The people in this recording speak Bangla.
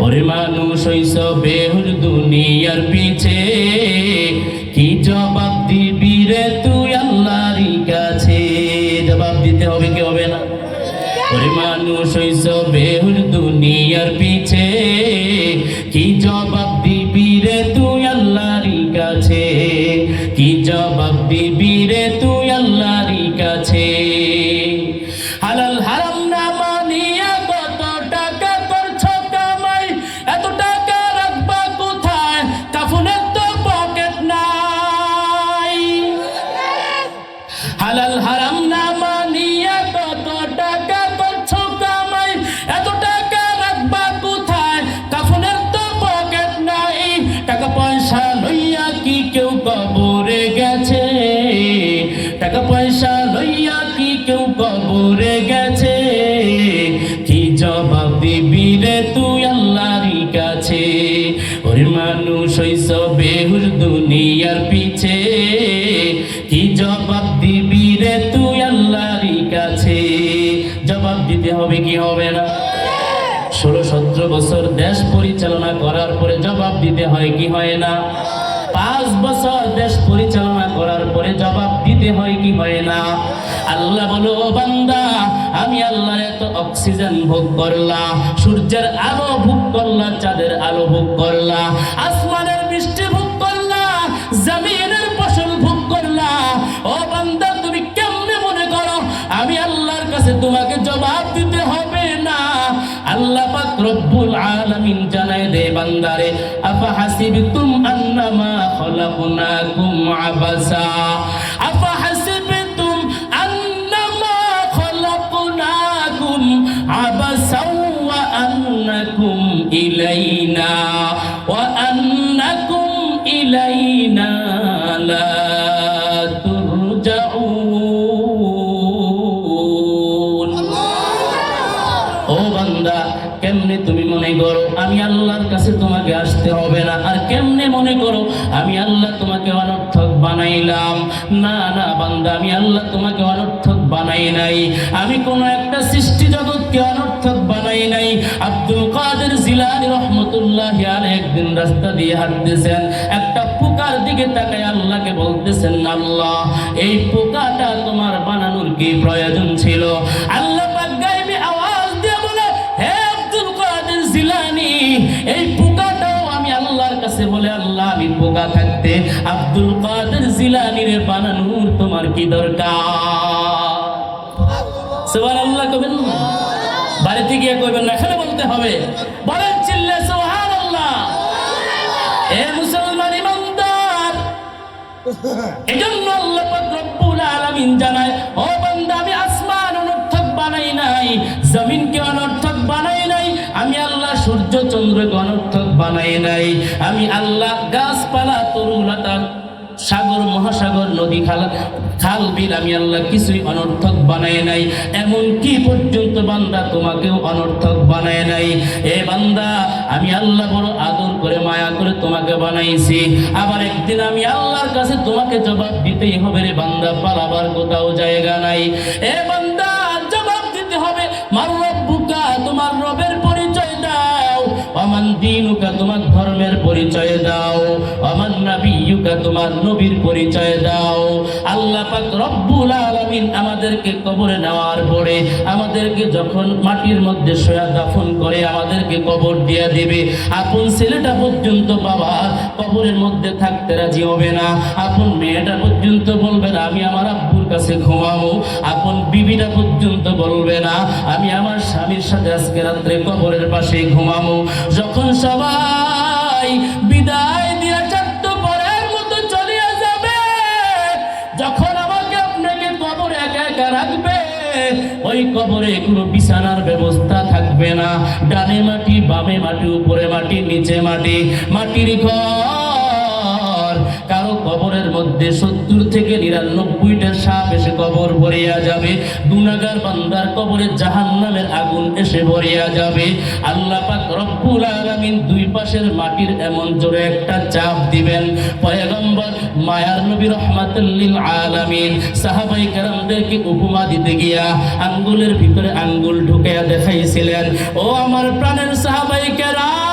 ওরে মানুষ হইস বেহুর দুনিয়ার পিছে। কি জবাব দিবি রে তুই আল্লাহরই কাছে? জবাব দিতে হবে কি হবে না? ওরে মানুষ হইস বেহুর দুনিয়ার পিছে। কি জবাব দিবি রে তুই আল্লাহরই কাছে? কি জবাব দিবি রে তুই হালাল হারাম না মানিয়া কত টাকা করছ কামাই? এত টাকা রাখবা কোথায়? কাফনের তো পকেট নাই। টাকা পয়সা লইয়া কি কেউ কবরে গেছে? টাকা পয়সা লইয়া কি কেউ কবরে গেছে? কি জবাব দিবি রে তুই আল্লাহরই কাছে? ওরে মানুষ হইস বেহুর দুনিয়ার পিছে। কি জবাব দিবি হবে কি হবে না? ষোলো, সতেরো বছর দেশ পরিচালনা করার পরে জবাব দিতে হয় কি হয় না? পাঁচ বছর দেশ পরিচালনা করার পরে জবাব দিতে হয় কি হয় না? আল্লাহ বলো, "ও বান্দা, আমি আল্লাহর এত অক্সিজেন ভোগ করলাম, সূর্যের আলো ভোগ করলাম, চাঁদের আলো ভোগ করলাম আসমানের আল্লাহ পাক রব্বুল আলামিন জানায় দে বান্দারে আফা হাসিবতুম আন্নামা খলাকনাকুম আবাসা? আফা ও বান্দা, কেমনে তুমি মনে করো, আমি আল্লাহর কাছে তোমাকে আসতে হবে না। আর কেমনে মনে করো, আমি আল্লাহ তোমাকে অনর্থক বানাইলাম। না না বান্দা, আমি আল্লাহ তোমাকে অনর্থক বানাই নাই। আমি কোন একটা সৃষ্টি জগৎকে অনর্থক বানাই নাই। আব্দুল কাদের জিলানি রহমতুল্লাহ একদিন রাস্তা দিয়ে হাঁটতেছেন। একটা পোকার দিকে তাকায় আল্লাহকে বলতেছেন, আল্লাহ, এই পোকাটা তোমার বানানোর কি প্রয়োজন ছিল? আল্লাহ এই পোকাটাও আমি আল্লাহর কাছে বলে আল্লাহ আমি পোকা থাকতে আব্দুল কাদের জিলানির বানানোর তোমার কি দরকার? সুবহানাল্লাহ কবেন বাড়িতে গিয়ে কইবেন না এখানে বলতে হবে বলেন চিল্লে সুবহানাল্লাহ। এ মুসলমান ইমানদার। এজন্য আল্লাহ রব্বুল আলামিন জানায় আমি আল্লাহ, গাছপালা তরুলতা সাগর, মহাসাগর, নদী, খাল খাল, বিল, আমি আল্লাহ কিছুই অনর্থক বানায় নাই। এমন কি পর্যন্ত বান্দা তোমাকেও অনর্থক বানায় নাই। এ বান্দা, আমি আল্লাহ বড় আদর করে, মায়া করে তোমাকে বানাইছি। আবার একদিন আমি আল্লাহর কাছে তোমাকে জবাব দিতেই হবে রে বান্দা, পালাবার কোথাও জায়গা নাই। এ দিনুকা তোমার ধর্মের পরিচয় দাও। অমান নাবিয়ুকা তোমার নবীর পরিচয় দাও। আল্লাহ পাক রব্বুল আলামিন আমাদেরকে কবরে নেওয়ার পরে আমাদেরকে যখন মাটির মধ্যে শোয়া দাফন করে আমাদেরকে কবর দিয়া দেবে। আপন ছেলেটা পর্যন্ত বাবা, কবরের মধ্যে থাকতে রাজি হবে না। আপন মেয়েটা পর্যন্ত বলবে না আমি আমার আব্বুর কাছে ঘুমাবো, আপন বিবিটা পর্যন্ত বলবে না, আমি আমার স্বামীর সাথে আজকে রাত্রে কবরের পাশে ঘুমাবো। যখন সবাই বিদায় দিয়ে চারট পরের মতো চলিয়ে যাবে, যখন আমাকে আপনাকে কবরে একা একা রাখবে, ওই কবরে কোনো বিছানার ব্যবস্থা থাকবে না। ডানে মাটি, বামে মাটি, উপরে মাটি, নিচে মাটি, মাটির ঘর মধ্যে সত্তর থেকে নিরানব্বইটা সাপ এসে কবর ভরিয়া যাবে। গুনাগার বান্দার কবরে জাহান নামের আগুন এসে ভরিয়া যাবে। আল্লাহ পাক রব্বুল আলামিন দুই পাশের মাটির এমন জোরে একটা চাপ দিবেন। পয়গম্বর, মায়ার নবী রহমাতুল্লিল আলামিন, সাহাবাই কেরামদেরকে উপমা দিতে গিয়া আঙ্গুলের ভিতরে আঙ্গুল ঢুকাইয়া দেখাইছিলেন, ও আমার প্রাণের সাহাবাই কেরাম